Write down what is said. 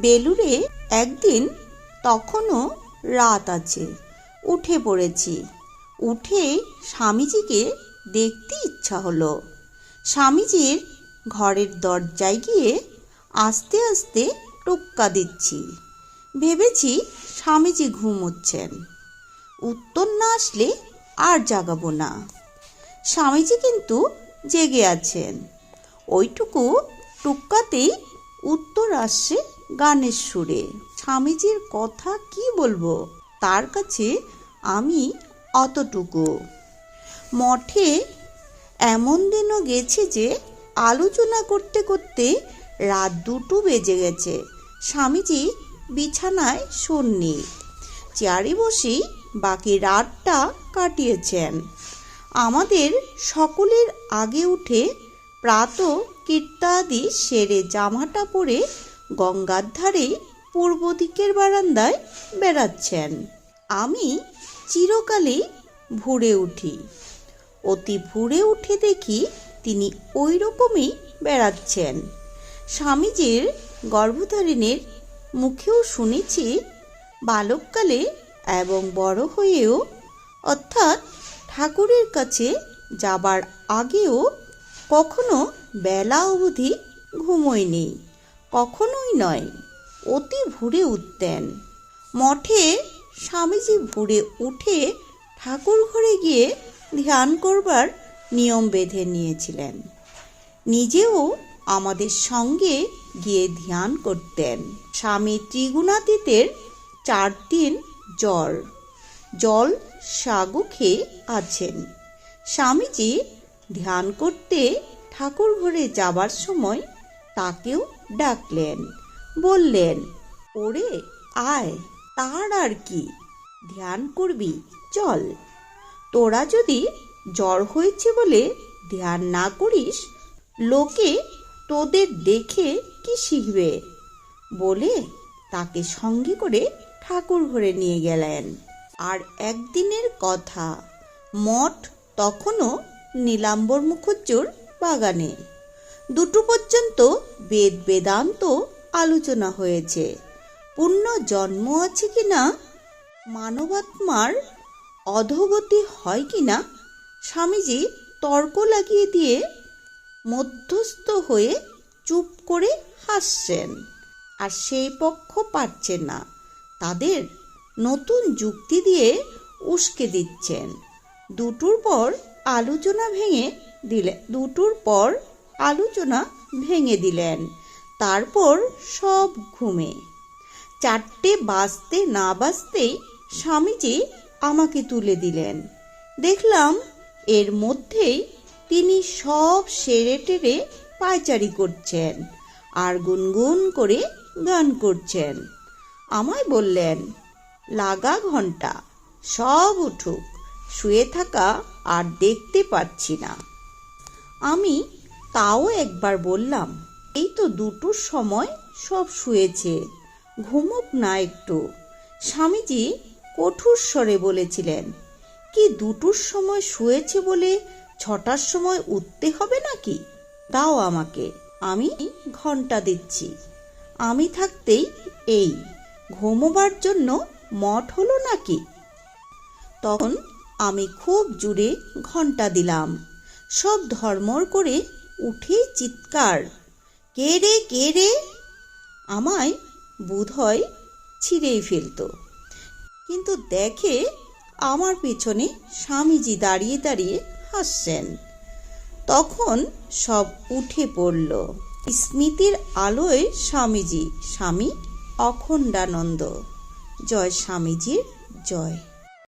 বেলুড়ে একদিন তখনও রাত আছে, উঠে পড়েছি। উঠে স্বামীজিকে দেখতে ইচ্ছা হলো। স্বামীজির ঘরের দরজায় গিয়ে আস্তে আস্তে টোক্কা দিচ্ছি। ভেবেছি স্বামীজি ঘুমোচ্ছেন। উত্তর না আসলে আর জাগাবো না। স্বামীজি কিন্তু জেগে আছেন। ওইটুকু টুক্কাতেই উত্তর আসছে গানের সুরে। স্বামীজির কথা কি বলব? তার কাছে আমি অতটুকু। মঠে এমন দিনও গেছে যে আলোচনা করতে করতে রাত দুটো বেজে গেছে। স্বামীজি বিছানায় শোননি চেয়ারে বসেই বাকি রাতটা কাটিয়েছেন। আমাদের সকলের আগে উঠে প্রাত কীর্তাদি সেরে জামাটা পরে গঙ্গার ধারে পূর্ব দিকের বারান্দায় বেড়াচ্ছেন। আমি চিরকালই ভোরে উঠি। অতি ভুরে উঠে দেখি তিনি ওই রকমই বেড়াচ্ছেন। স্বামীজির গর্ভধারিণীর মুখেও শুনেছি বালককালে এবং বড় হয়েও, অর্থাৎ ঠাকুরের কাছে যাবার আগেও কখনো বেলা অবধি ঘুমোয়নি। কখনোই নয়, অতি ভোরে উঠতেন। মঠে স্বামীজি ভোরে উঠে ঠাকুর ঘরে গিয়ে ধ্যান করবার নিয়ম বেঁধে নিয়েছিলেন। নিজেও আমাদের সঙ্গে গিয়ে ধ্যান করতেন। স্বামী ত্রিগুণাতীতের চার দিন জ্বর জল সাগু খেয়ে আছেন। স্বামীজি ধ্যান করতে ঠাকুর ঘরে যাবার সময় তাকেও ডাকলেন, বললেন, ওরে, আয়, তার আর কি? ধ্যান করবি, চল। তোরা যদি জ্বর হয়েছে বলে ধ্যান না করিস, লোকে তোদের দেখে কি শিখবে? বলে তাকে সঙ্গে করে ঠাকুর ঘরে নিয়ে গেলেন। আর একদিনের কথা, মঠ তখনও নীলাম্বর মুখুজ্জুর বাগানে। দুটো পর্যন্ত বেদ বেদান্ত আলোচনা হয়েছে। পুণ্য জন্ম আছে কি না মানবাত্মার অধোগতি হয় কি না স্বামীজি তর্ক লাগিয়ে দিয়ে মধ্যস্থ হয়ে চুপ করে হাসছেন। আর সেই পক্ষ পারছে না। তাদের নতুন যুক্তি দিয়ে উস্কে দিচ্ছেন। দুটোর পর আলোচনা ভেঙে দিলে, দুটোর পর আলোচনা ভেঙে দিলেন। তারপর সব ঘুমে। চারটে বাজতে না বাজতেই স্বামীজি আমাকে তুলে দিলেন। দেখলাম এর মধ্যেই তিনি সব সেরে টেরে পায়চারি করছেন আর গুনগুন করে গান করছেন। আমায় বললেন, লাগা ঘণ্টা, সব উঠুক, শুয়ে থাকা আর দেখতে পাচ্ছি না। আমি তাও একবার বললাম, এই তো দুটোর সময় সব শুয়েছে, ঘুমুক না একটু। স্বামীজি কঠোর স্বরে বলেছিলেন, কি দুটোর সময় শুয়েছে বলে ছটার সময় উঠতে হবে নাকি? দাও আমাকে, আমি ঘণ্টা দিচ্ছি। আমি থাকতেই এই, ঘুমোবার জন্য মঠ হলো নাকি? তখন আমি খুব জুড়ে ঘণ্টা দিলাম। সব ধর্মর করে উঠে চিৎকার। কে রে কে রে? আমায় বোধ হয় ছিঁড়েই ফেলতো। কিন্তু দেখে আমার পেছনে স্বামীজি দাঁড়িয়ে দাঁড়িয়ে হাসছেন। তখন সব উঠে পড়ল। স্মৃতির আলোয় স্বামীজি, স্বামী অখণ্ডানন্দ। জয় স্বামীজির জয়।